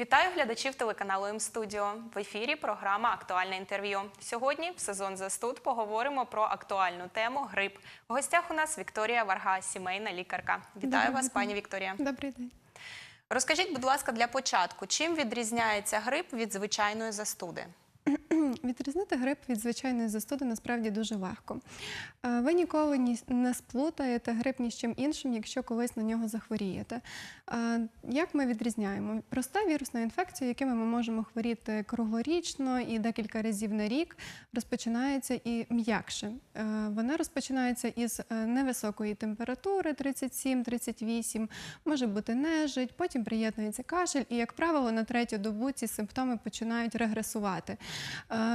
Вітаю глядачів телеканалу М-студіо. В ефірі програма Актуальне інтерв'ю. Сьогодні в сезон Застуд поговоримо про актуальну тему грип. В гостях у нас Вікторія Варга, сімейна лікарка. Вітаю Добрий вас, день. пані Вікторія. Добрий день. Розкажіть, будь ласка, для початку, чим відрізняється грип від звичайної застуди? Відрізнити грип від звичайної застуди насправді дуже легко. Е, Ви ніколи не сплутаєте грип ні з чим іншим, якщо колись на нього захворієте. Е, Як ми відрізняємо? Проста вірусна інфекція, якими ми можемо хворіти круглорічно і декілька разів на рік, розпочинається і м'якше. Е, Вона розпочинається із невисокої температури 37-38, може бути нежить, потім приєднується кашель, і, як правило, на третю добу ці симптоми починають регресувати.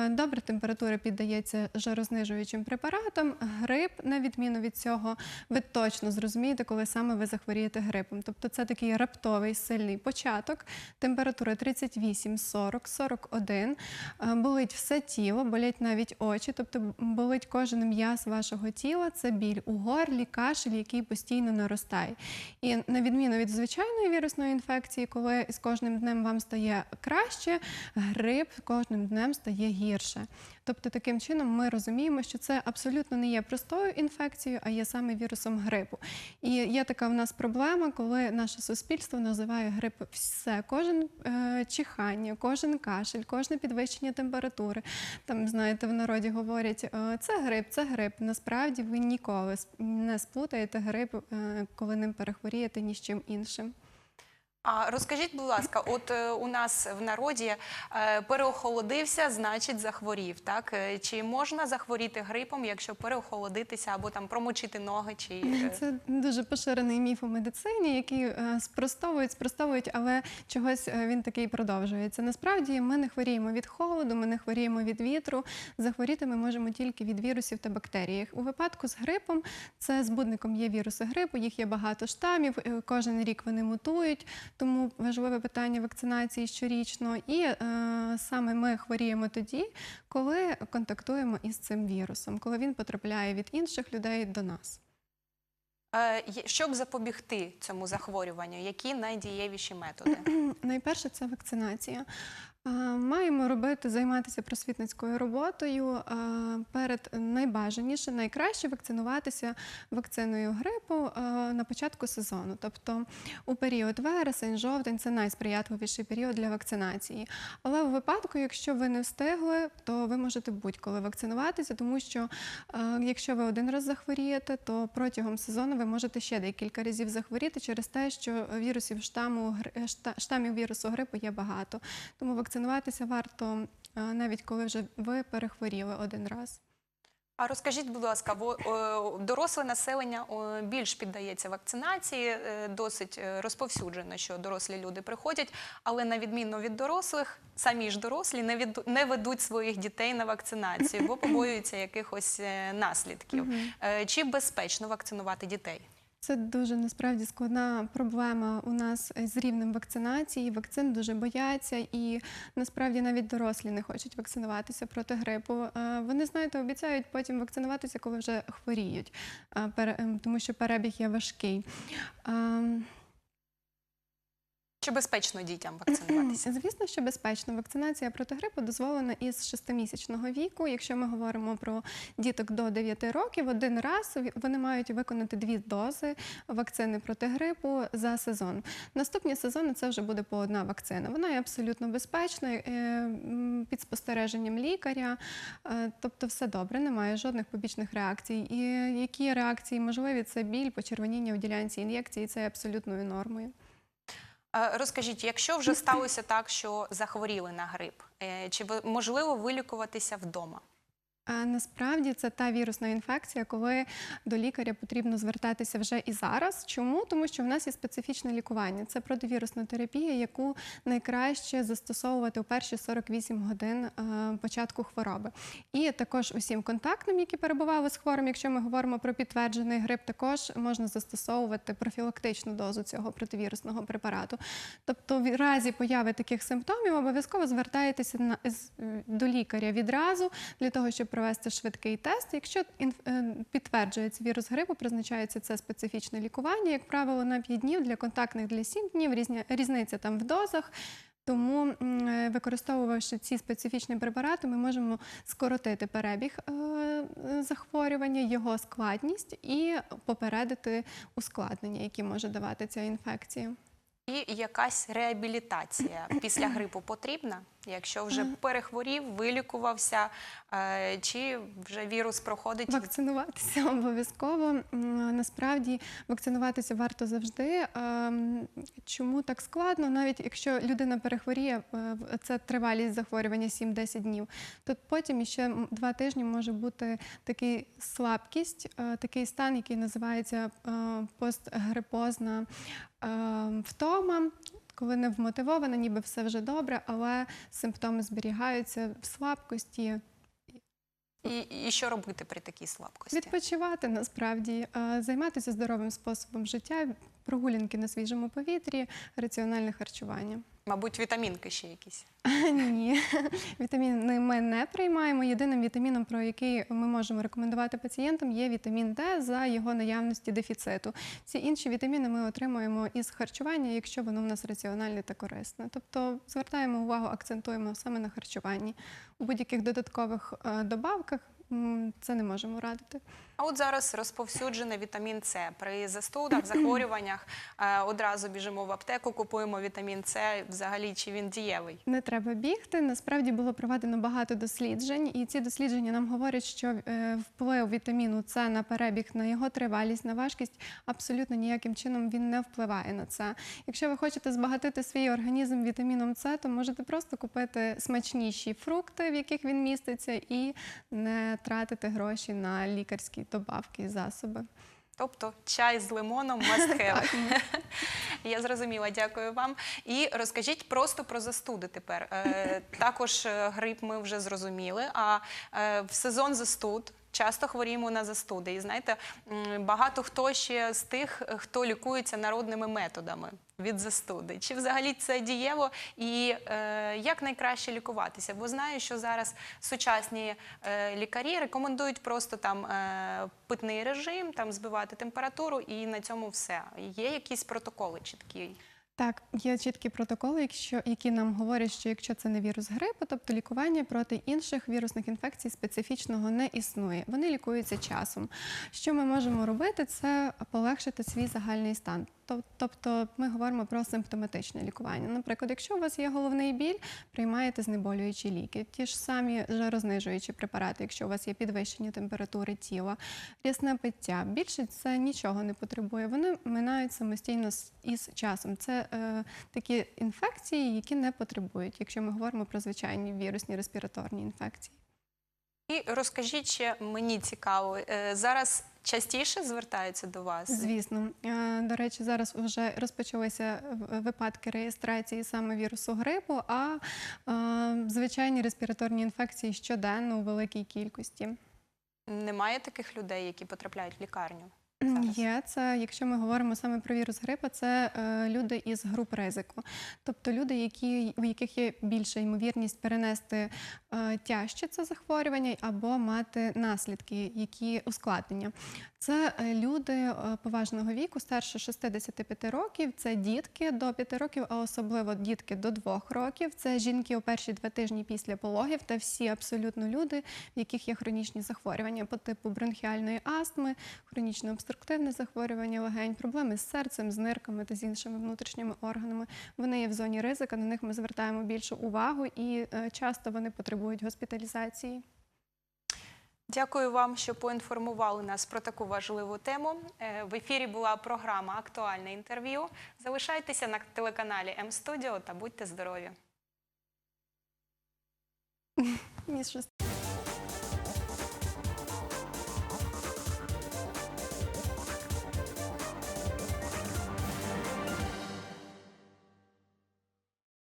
Добре, температура піддається жарознижуючим препаратам. Грип, на відміну від цього, ви точно зрозумієте, коли саме ви захворієте грипом. Тобто це такий раптовий сильний початок. Температура 38, 40, 41. Е, Болить все тіло, болять навіть очі, тобто болить кожен м'яз вашого тіла. Це біль у горлі, кашель, який постійно наростає. І на відміну від звичайної вірусної інфекції, коли з кожним днем вам стає краще, грип кожним днем стає гірше. Тобто, таким чином ми розуміємо, що це абсолютно не є простою інфекцією, а є саме вірусом грипу. І є така в нас проблема, коли наше суспільство називає грип все, кожен е, чихання, кожен кашель, кожне підвищення температури. Там, знаєте, в народі говорять, е, це грип, це грип. Насправді ви ніколи не сплутаєте грип, е, коли ним перехворієте ні з чим іншим. А розкажіть, будь ласка, от е, у нас в народі е, переохолодився, значить захворів. Так Е, чи можна захворіти грипом, якщо переохолодитися або там промочити ноги? Чи Це дуже поширений міф у медицині, який спростовують, спростовують, але чогось він такий продовжується. Насправді ми не хворіємо від холоду, ми не хворіємо від вітру. Захворіти ми можемо тільки від вірусів та бактерій. У випадку з грипом це збудником є віруси грипу, їх є багато штамів. Кожен рік вони мутують, тому важливе питання вакцинації щорічно. І е, саме ми хворіємо тоді, коли контактуємо із цим вірусом, коли він потрапляє від інших людей до нас. Е, Щоб запобігти цьому захворюванню, які найдієвіші методи? Найперше це вакцинація. Маємо робити, займатися просвітницькою роботою. Перед найбажаніше, найкраще вакцинуватися вакциною грипу на початку сезону. Тобто у період вересень, жовтень це найсприятливіший період для вакцинації. Але у випадку, якщо ви не встигли, то ви можете будь-коли вакцинуватися, тому що якщо ви один раз захворієте, то протягом сезону ви можете ще декілька разів захворіти через те, що вірусів штамів вірусу грипу є багато. Тому вакцинуватися варто навіть коли вже ви перехворіли один раз. А розкажіть, будь ласка, во- е, доросле населення е, більш піддається вакцинації, е, досить е, розповсюджено, що дорослі люди приходять, але на відміну від дорослих, самі ж дорослі не від не ведуть своїх дітей на вакцинацію, бо побоюються якихось е, наслідків. Е, Чи безпечно вакцинувати дітей? Це дуже насправді складна проблема у нас з рівнем вакцинації. Вакцин дуже бояться, і насправді навіть дорослі не хочуть вакцинуватися проти грипу. Е, Вони, знаєте, обіцяють потім вакцинуватися, коли вже хворіють, е, ем, тому що перебіг є важкий. Чи безпечно дітям вакцинуватися? Звісно, що безпечно. Вакцинація проти грипу дозволена із шестимісячного віку. Якщо ми говоримо про діток до 9 років, один раз вони мають виконати дві дози вакцини проти грипу за сезон. Наступні сезони це вже буде по одна вакцина. Вона є абсолютно безпечна е, під спостереженням лікаря. Е, Тобто, все добре, немає жодних побічних реакцій. І які реакції можливі? Це біль, почервоніння в ділянці ін'єкції, це абсолютною нормою. Е, Розкажіть, якщо вже сталося так, що захворіли на грип, е, чи можливо вилікуватися вдома? Насправді це та вірусна інфекція, коли до лікаря потрібно звертатися вже і зараз. Чому? Тому що в нас є специфічне лікування. Це противірусна терапія, яку найкраще застосовувати у перші 48 годин е, початку хвороби. І також усім контактним, які перебували з хворим, якщо ми говоримо про підтверджений грип, також можна застосовувати профілактичну дозу цього противірусного препарату. Тобто, в разі появи таких симптомів обов'язково звертаєтеся до лікаря відразу для того, щоб провести швидкий тест. Якщо е, підтверджується вірус грипу, призначається це специфічне лікування, як правило, на 5 днів для контактних для 7 днів. Різниця там в дозах. Тому, е, використовувавши ці специфічні препарати, ми можемо скоротити перебіг е, захворювання, його складність і попередити ускладнення, які може давати ця інфекція. І якась реабілітація після грипу потрібна, якщо вже перехворів, вилікувався, е, чи вже вірус проходить. Вакцинуватися обов'язково. Насправді вакцинуватися варто завжди. Ем, Чому так складно? Навіть якщо людина перехворіє, е, це тривалість захворювання 7-10 днів, то потім ще два тижні може бути такий слабкість, е, такий стан, який називається постгрипозна втома. Коли не вмотивована, ніби все вже добре, але симптоми зберігаються в слабкості, І, і що робити при такій слабкості? Відпочивати насправді, е, займатися здоровим способом життя, прогулянки на свіжому повітрі, раціональне харчування. Мабуть, вітамінки ще якісь. Ні, вітаміни ми не приймаємо. Єдиним вітаміном, про який ми можемо рекомендувати пацієнтам, є вітамін Д за його наявності дефіциту. Всі інші вітаміни ми отримуємо із харчування, якщо воно в нас раціональне та корисне. Тобто звертаємо увагу, акцентуємо саме на харчуванні. У будь-яких додаткових е, добавках це не можемо радити. А от зараз розповсюджений вітамін С. При застудах, захворюваннях е, одразу біжимо в аптеку, купуємо вітамін С. Взагалі, чи він дієвий? Не треба бігти. Насправді було проведено багато досліджень, і ці дослідження нам говорять, що е, вплив вітаміну С на перебіг, на його тривалість, на важкість абсолютно ніяким чином він не впливає на це. Якщо ви хочете збагатити свій організм вітаміном С, то можете просто купити смачніші фрукти, в яких він міститься, і не тратити гроші на лікарські добавки і засоби. Тобто чай з лимоном маскев. Я зрозуміла, дякую вам. І розкажіть просто про застуди тепер. Е, також е, грип ми вже зрозуміли. А е, в сезон застуд часто хворіємо на застуди. І знаєте, багато хто ще з тих, хто лікується народними методами від застуди. Чи взагалі це дієво і е, як найкраще лікуватися? Бо знаю, що зараз сучасні е, лікарі рекомендують просто там е, питний режим, там збивати температуру, і на цьому все. Є якісь протоколи чіткі? Так, є чіткі протоколи, якщо, які нам говорять, що якщо це не вірус грипу, тобто лікування проти інших вірусних інфекцій специфічного не існує. Вони лікуються часом. Що ми можемо робити, це полегшити свій загальний стан. Тобто ми говоримо про симптоматичне лікування. Наприклад, якщо у вас є головний біль, приймаєте знеболюючі ліки, ті ж самі жарознижуючі препарати, якщо у вас є підвищення температури тіла, рясне пиття. Більше це нічого не потребує. Вони минають самостійно із часом. Це е, такі інфекції, які не потребують, якщо ми говоримо про звичайні вірусні респіраторні інфекції. І розкажіть ще, мені цікаво, е, зараз частіше звертаються до вас? Звісно, Е, до речі, зараз вже розпочалися випадки реєстрації саме вірусу грипу, а звичайні респіраторні інфекції щоденно у великій кількості. Немає таких людей, які потрапляють в лікарню? Є це, якщо ми говоримо саме про вірус грипу, це е, люди із груп ризику, тобто люди, які, у яких є більша ймовірність перенести е, тяжче це захворювання або мати наслідки, які ускладнення. Це е, люди е, поважного віку, старше 65 років, це дітки до 5 років, а особливо дітки до 2 років. Це жінки у перші два тижні після пологів та всі абсолютно люди, в яких є хронічні захворювання по типу бронхіальної астми, хронічного хронічне обструктивне захворювання легень, проблеми з серцем, з нирками та з іншими внутрішніми органами. Вони є в зоні ризика, на них ми звертаємо більшу увагу і е, часто вони потребують госпіталізації. Дякую вам, що поінформували нас про таку важливу тему. Е, В ефірі була програма Актуальне інтерв'ю. Залишайтеся на телеканалі М-Студіо та будьте здорові.